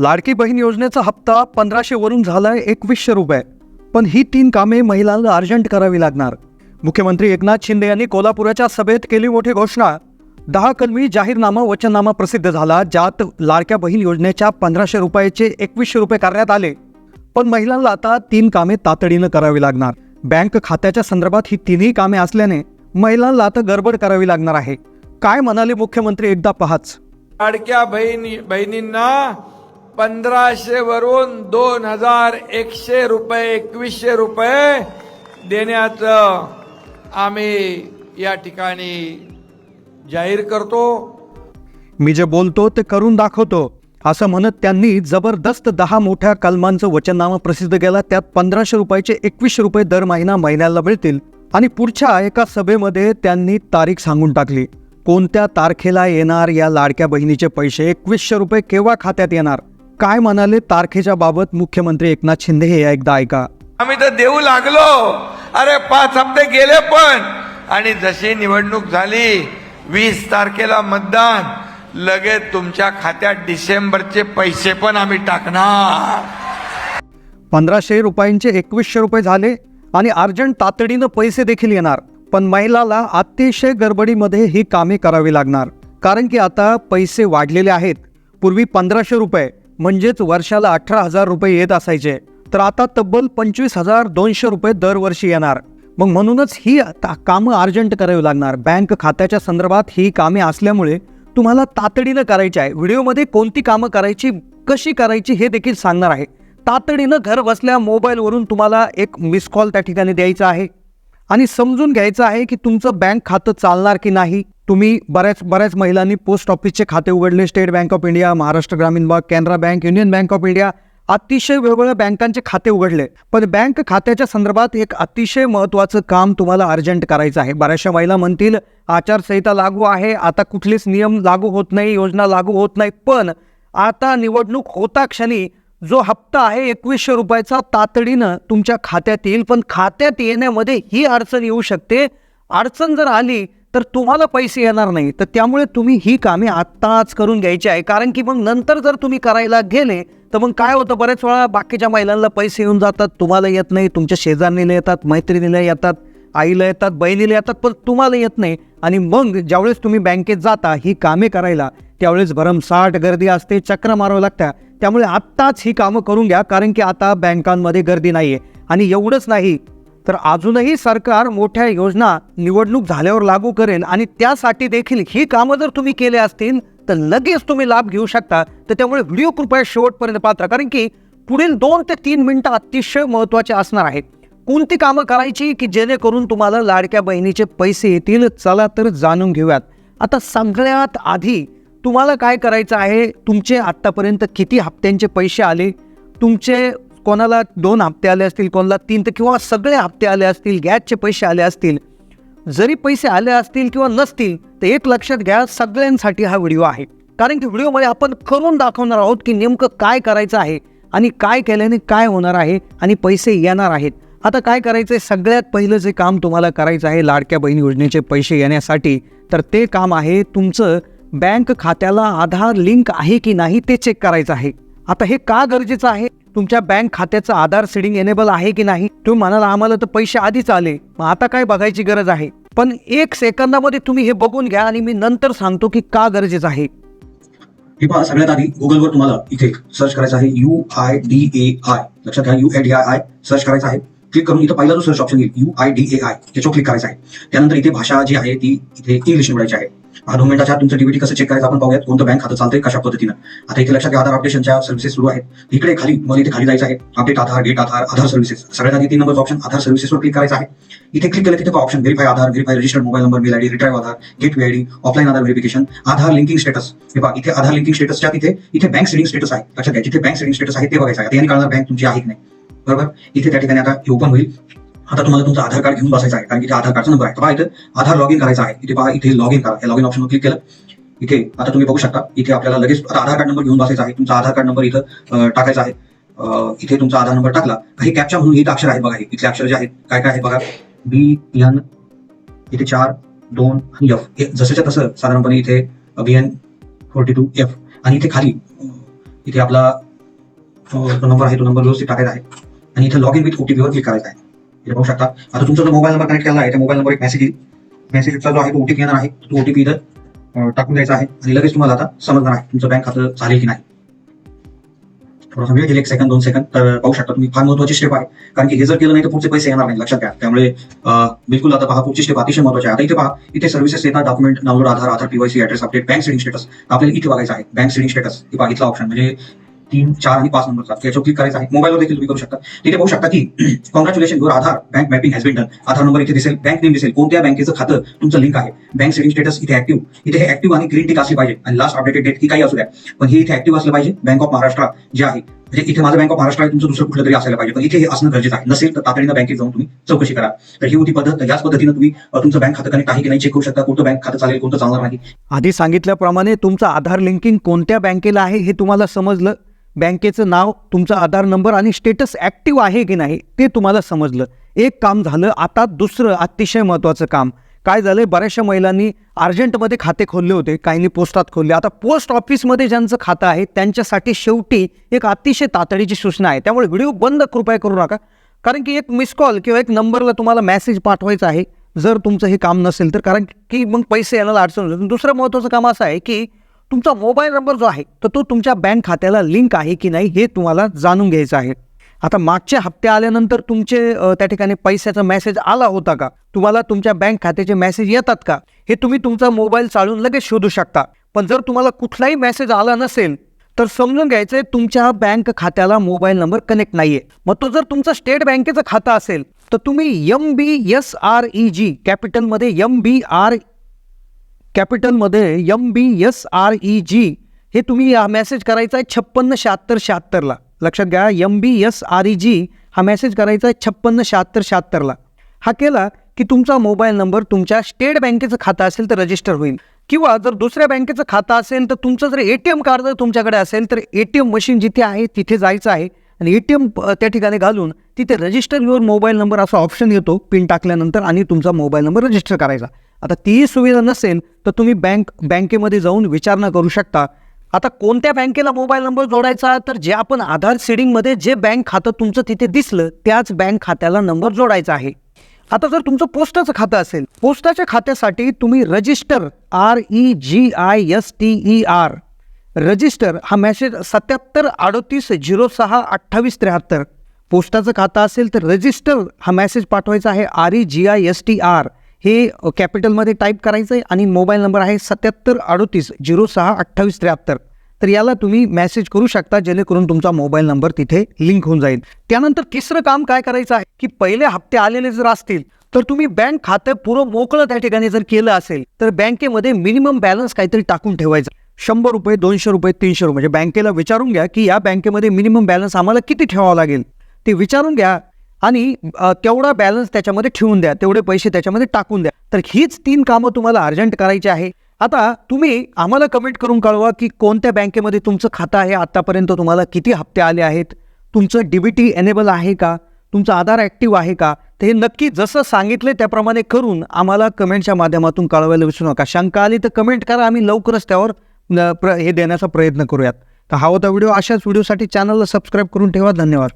लाडकी बहीण योजनेचा हप्ता पंधराशे वरून झालाय एकवीसशे रुपये. पण ही तीन कामे महिलांना अर्जंट करावी लागणार. मुख्यमंत्री एकनाथ शिंदे यांनी कोल्हापुराच्या सभेत केली मोठी घोषणा. दहा कलमी जाहीरनामा वचननामा प्रसिद्ध झाला ज्यात लाडक्या बहीण योजनेच्या पंधराशे रुपयाचे एकवीसशे रुपये करण्यात आले. पण महिलांना आता तीन कामे तातडीनं करावी लागणार. बँक खात्याच्या संदर्भात ही तिन्ही कामे असल्याने महिलांना आता गडबड करावी लागणार आहे. काय म्हणाले मुख्यमंत्री एकदा पहाच. लाडक्या बहिणी बहिणींना पंधराशे वरून दोन हजार एकशे रुपये एकवीसशे रुपये देण्याचं आम्ही या ठिकाणी जाहीर करतो. मी जे बोलतो ते करून दाखवतो. असं म्हणत त्यांनी जबरदस्त दहा मोठ्या कलमांचं वचननामा प्रसिद्ध केला. त्यात पंधराशे रुपयाचे एकवीसशे रुपये दर महिना महिन्याला मिळतील. आणि पुढच्या एका सभेमध्ये त्यांनी तारीख सांगून टाकली. कोणत्या तारखेला येणार या लाडक्या बहिणीचे पैसे? एकवीसशे रुपये केव्हा खात्यात येणार? काय म्हणाले तारखेच्या बाबत मुख्यमंत्री एकनाथ शिंदे हे एकदा ऐका. आम्ही तर देऊ लागलो. अरे पाच हप्ते गेले पण. आणि जशी निवडणूक झाली वीस तारखेला मतदान. लगेच तुमच्या खात्यात डिसेंबरचे पैसे पण आम्ही टाकणार. पंधराशे रुपयांचे एकवीसशे रुपये झाले आणि अर्जंट तातडीनं पैसे देखील येणार. पण महिलाला अतिशय गडबडीमध्ये ही कामे करावी लागणार. कारण की आता पैसे वाढलेले आहेत. पूर्वी पंधराशे रुपये म्हणजेच वर्षाला अठरा हजार रुपये येत असायचे. तर आता तब्बल पंचवीस हजार दोनशे रुपये दरवर्षी येणार. मग म्हणूनच ही आता कामं अर्जंट करावी लागणार. बँक खात्याच्या संदर्भात ही कामे असल्यामुळे तुम्हाला तातडीनं करायची आहे. व्हिडिओमध्ये कोणती कामं करायची कशी करायची हे देखील सांगणार आहे. तातडीनं घर बसल्या मोबाईलवरून तुम्हाला एक मिस कॉल त्या ठिकाणी द्यायचा आहे. आणि समजून घ्यायचं आहे की तुमचं बँक खातं चालणार की नाही. तुम्ही बऱ्याच बऱ्याच महिलांनी पोस्ट ऑफिसचे खाते उघडले. State bank of India Maharashtra Gramin bank Canara bank union bank of India अतिशय वेगवेगळ्या बँकांचे खाते उघडले. पण बँक खात्याच्या संदर्भात एक अतिशय महत्त्वाचं काम तुम्हाला अर्जंट करायचं आहे. बऱ्याचशा महिला म्हणतील आचारसंहिता लागू आहे आता कुठलेच नियम लागू होत नाही योजना लागू होत नाही. पण आता निवडणूक होता क्षणी जो हप्ता आहे एकवीसशे रुपयाचा तातडीनं तुमच्या खात्यात येईल. पण खात्यात येण्यामध्ये ही अडचण येऊ शकते. अडचण जर आली तर तुम्हाला पैसे येणार नाही. तर त्यामुळे तुम्ही ही कामे आत्ताच करून घ्यायची आहे. कारण की मग नंतर जर तुम्ही करायला गेले तर मग काय होतं? बरेच वेळा बाकीच्या महिलांना पैसे येऊन जातात. तुम्हाला येत नाही. तुमच्या शेजारणीला येतात मैत्रिणीला येतात आईला येतात बहिणीला येतात पण तुम्हाला येत नाही. आणि मग ज्यावेळेस तुम्ही बँकेत जाता ही कामे करायला त्यावेळेस भरमसाठ गर्दी असते चक्र मारावं लागतं त्यामुळे आत्ताच ही कामं करून घ्या. कारण की आता बँकांमध्ये गर्दी नाही आहे आणि एवढंच नाही तर अजूनही सरकार मोठ्या योजना निवडणूक झाल्यावर लागू करेल आणि त्यासाठी देखील ही कामं जर तुम्ही केले असतील तर लगेच तुम्ही लाभ घेऊ शकता. तर त्यामुळे व्हिडिओ कृपया शेवटपर्यंत पाहता कारण की पुढील दोन ते तीन मिनटं अतिशय महत्त्वाचे असणार आहेत. कोणती कामं करायची की जेणेकरून तुम्हाला लाडक्या बहिणीचे पैसे येतील चला तर जाणून घेऊयात. आता सगळ्यात आधी तुम्हाला काय करायचं आहे? तुमचे आत्तापर्यंत किती हप्त्यांचे पैसे आले? तुमचे कोणाला दोन हप्ते आले असतील कोणाला तीन तर किंवा सगळे हप्ते आले असतील गॅसचे पैसे आले असतील जरी पैसे आले असतील किंवा नसतील तर एक लक्षात घ्या सगळ्यांसाठी हा व्हिडिओ आहे. कारण की व्हिडिओमध्ये आपण करून दाखवणार आहोत की नेमकं काय करायचं आहे आणि काय केल्याने काय होणार आहे आणि पैसे येणार आहेत. आता काय करायचं आहे सगळ्यात पहिलं जे काम तुम्हाला करायचं आहे लाडक्या बहीण योजनेचे पैसे येण्यासाठी तर ते काम आहे तुमचं बँक खात्याला आधार लिंक आहे की नाही ते चेक करायचं आहे. आता हे का गरजेचं आहे? तुमच्या बँक खात्याचं आधार सीडिंग एनेबल आहे की नाही तुम्ही म्हणाला आम्हाला तर पैसे आधीच आले. मग आता काय बघायची गरज आहे? पण एक सेकंदामध्ये तुम्ही हे बघून घ्या आणि मी नंतर सांगतो की का गरजेचं आहे. हे पहा सगळ्यात आधी गुगलवर तुम्हाला इथे सर्च करायचं आहे U I D A I लक्षात घ्या U I D I I search करायचं आहे. क्लिक करून इथं पहिला जो सर्च ऑप्शन येईल U I D A I त्याच्यावर क्लिक करायचं आहे. त्यानंतर इथे भाषा जी आहे ती इथे इंग्लिश निवडायची आहे. हा दोन मिनिटाच्या तुमचं डीबीटी कसं चेक करायचं आपण पाहूयात कोणतं बँक खातं चालतंय कशा पद्धतीनं. आता इथे लक्षात घ्या आधार अपडेशनच्या सर्व्हिसेस सुरू आहेत. इकडे खाली मला इथे खाली जायचं आहे. Update Aadhaar date Aadhaar Aadhaar services सगळ्यात आधी तीन नंबर ऑप्शन आधार सर्व्हिसेसवर क्लिक करायचं आहे. इथे क्लिक केलं तिथे option verify Aadhaar verify registered mobile number mail ID retrieve Aadhaar get ID offline Aadhaar verification Aadhaar linking status हे बघा इथे आधार लिंकिंग स्टेटसच्या तिथे इथे बँक सेडिंग स्टेटस आहे. लक्षात घ्या जिथे बँक सेडिंग स्टेटस आहे ते बघायचं आहे. आता कळणार बँक तुमची आहे की नाही. बरोबर? इथे त्या ठिकाणी आता हे ओपन होईल. आता तुम्हाला तुमचं आधार कार्ड घेऊन बसायचं आहे. कारण की आधार कार्डचा नंबर आहे. पहा इथे आधार लॉग इन करायचा आहे. इथे पहा इथे लॉग इन करा. या लॉग इन ऑप्शनवर क्लिक केलं. इथे आता तुम्ही बघू शकता इथे आपल्याला लगेच आता आधार कार्ड नंबर घेऊन बसायचा आहे. तुमचा आधार कार्ड नंबर इथं टाकायचा आहे. इथे तुमचा आधार नंबर टाकला. काही कॅप्चा म्हणून इथे अक्षर आहे बघा हे. इथले अक्षर जे आहेत काय काय आहे बघा. बी एन इथे चार दोन आणि एफ हे जसंच्या तसं साधारणपणे इथे B N forty two F आणि इथे खाली इथे आपला जो नंबर आहे तो नंबर व्यवस्थित टाकायचा आहे. आणि इथे लॉग इन विथ ओटीपीवर क्लिक करायचा आहे. पाहू शकता. आता तुमचा जो मोबाईल नंबर कनेक्ट केला आहे त्या मोबाईल नंबर एक मेसेज येईल. मेसेजचा जो आहे तो ओटीपी येणार आहे. तो ओटीपी इथं टाकून द्यायचा आहे. आणि लगेच तुम्हाला आता समजणार आहे तुमचं बँक खातं झाले की नाही. थोडासा वेळ गेले एक सेकंद दोन सेकंद तर पाहू शकता तुम्ही फार महत्वाची स्टेप आहे. कारण की हे जर केलं नाही तर पुढचे पैसे येणार नाही लक्षात घ्या. त्यामुळे बिलकुल आता पहा पुढची स्टेप अतिशय महत्वाची आहे. आता इथे पहा इथे सर्व्हिसेस येतात document download Aadhaar Aadhaar PVC address update bank seeding status आपल्याला इथे बघायचं आहे बँक सेडिंग स्टेटस हे पहा इथला ऑप्शन म्हणजे तीन चार आणि पाच नंबरचा. याच्यावर क्लिक करायचा आहे. मोबाईलवर देखील तुम्ही करू शकता. तिथे पाहू शकता की congratulation your Aadhaar bank mapping has been done Aadhaar number इथे दिसेल. बँक नेम दिसेल. कोणत्या बँकेचं खातं तुमचं लिंक आहे? बँक सेविंग स्टेटस इथे ऍक्टिव्ह इथे हे ऍक्टिव्ह आणि ग्रीन टिक असली पाहिजे. आणि लास्ट अपडेटेड डेट ही काही असू द्या. पण हे इथे ऍक्टिव्ह असलं पाहिजे. बँक ऑफ महाराष्ट्र जे आहे. म्हणजे इथे माझं बँक ऑफ महाराष्ट्र आहे तुमचं दुसरं कुठलं तरी असायला पाहिजे. पण इथे हे असणं गरजेचं आहे. नसेल तर तातडीनं बँकेत जाऊन तुम्ही चौकशी करा. तर ही होती पद्धत. याच पद्धतीनं तुम्ही तुमचं बँक खातं कनेक्ट आहे की नाही चेक करू शकता. कोणतं बँक खातं चालेल कोणतं चालणार नाही. आधी सांगितल्याप्रमाणे तुमचं आधार लिंकिंग कोणत्या बँकेला आहे हे तुम्हाला समजलं. बँकेचं नाव तुमचा आधार नंबर आणि स्टेटस ॲक्टिव्ह आहे की नाही ते तुम्हाला समजलं. एक काम झालं आता दुसरं अतिशय महत्त्वाचं काम. काय झालंय बऱ्याचशा महिलांनी अर्जंटमध्ये खाते खोलले होते काहींनी पोस्टात खोलले. आता पोस्ट ऑफिसमध्ये ज्यांचं खातं आहे त्यांच्यासाठी शेवटी एक अतिशय तातडीची सूचना आहे. त्यामुळे व्हिडिओ बंद कृपया करू नका. कारण की एक मिस कॉल किंवा एक नंबरला तुम्हाला मेसेज पाठवायचा आहे जर तुमचं हे काम नसेल तर. कारण की मग पैसे यायला अडचण होते दुसरं महत्त्वाचं काम असं आहे की तुमचा मोबाईल नंबर जो आहे तर तो तुमच्या बँक खात्याला लिंक आहे की नाही हे तुम्हाला जाणून घ्यायचं आहे. आता मागचे हप्ते आल्यानंतर तुमचे त्या ठिकाणी पैशाचा मेसेज आला होता का? तुम्हाला तुमच्या बँक खात्याचे मेसेज येतात का? हे तुम्ही तुमचा मोबाईल चालून लगेच शोधू शकता. पण जर तुम्हाला कुठलाही मेसेज आला नसेल तर समजून घ्यायचं आहे तुमच्या बँक खात्याला मोबाईल नंबर कनेक्ट नाही आहे मग तो जर तुमचं स्टेट बँकेचं खातं असेल तर तुम्ही M B S R E G कॅपिटलमध्ये एम बी आर कॅपिटलमध्ये M B S R E G हे तुम्ही हा मेसेज करायचा आहे छप्पन्न शहात्तर शहात्तरला. लक्षात घ्या M B S R E G हा मेसेज करायचा आहे छप्पन्न शहात्तर शहात्तरला. हा केला की तुमचा मोबाईल नंबर तुमच्या स्टेट बँकेचं खातं असेल तर रजिस्टर होईल. किंवा जर दुसऱ्या बँकेचं खातं असेल तर तुमचं जर ए टी एम कार्ड जर तुमच्याकडे असेल तर ए टी एम मशीन जिथे आहे तिथे जायचं आहे. आणि ए टी एम त्या ठिकाणी घालून तिथे रजिस्टर युअर मोबाईल नंबर असा ऑप्शन येतो पिन टाकल्यानंतर आणि तुमचा मोबाईल नंबर रजिस्टर करायचा. आता तीही सुविधा नसेल तर तुम्ही बँक बँकेमध्ये जाऊन विचारणा करू शकता. आता कोणत्या बँकेला मोबाईल नंबर जोडायचा? तर जे आपण आधार सेडिंगमध्ये जे बँक खातं तुमचं तिथे दिसलं त्याच बँक खात्याला नंबर जोडायचा आहे. आता जर तुमचं पोस्टाचं खातं असेल पोस्टाच्या खात्यासाठी तुम्ही register R E G I S T E R register हा मॅसेज सत्याहत्तर अडतीस झिरो सहा अठ्ठावीस त्र्याहत्तर. पोस्टाचं खातं असेल तर रजिस्टर हा मॅसेज पाठवायचा आहे R E G I S T R हे कॅपिटलमध्ये टाईप करायचं आहे आणि मोबाईल नंबर आहे सत्याहत्तर अडोतीस झिरो सहा अठ्ठावीस त्र्याहत्तर. तर याला तुम्ही मेसेज करू शकता जेणेकरून तुमचा मोबाईल नंबर तिथे लिंक होऊन जाईल. त्यानंतर तिसरं काम काय करायचं आहे की पहिले हप्ते आलेले जर असतील तर तुम्ही बँक खातं पुरं मोकळं त्या ठिकाणी जर केलं असेल तर बँकेमध्ये मिनिमम बॅलन्स काहीतरी टाकून ठेवायचं. शंभर रुपये दोनशे रुपये तीनशे रुपये. म्हणजे बँकेला विचारून घ्या की या बँकेमध्ये मिनिमम बॅलन्स आम्हाला किती ठेवावं लागेल? ते विचारून घ्या. आणि तेवढा बॅलन्स त्याच्यामध्ये ठेवून द्या. तेवढे पैसे त्याच्यामध्ये टाकून द्या. तर हीच तीन कामं तुम्हाला अर्जंट करायची आहे. आता तुम्ही आम्हाला कमेंट करून कळवा की कोणत्या बँकेमध्ये तुमचं खातं आहे आत्तापर्यंत तुम्हाला किती हप्ते आले आहेत? तुमचं डी बी टी एनेबल आहे का? तुमचं आधार ॲक्टिव्ह आहे का? ते हे नक्की जसं सांगितले त्याप्रमाणे करून आम्हाला कमेंटच्या माध्यमातून कळवायला विसरू नका. शंका आली तर कमेंट करा. आम्ही लवकरच त्यावर न, प्र हे देण्याचा प्रयत्न करूयात. तर हा होता व्हिडिओ अशाच व्हिडिओसाठी चॅनलला सबस्क्राईब करून ठेवा. धन्यवाद.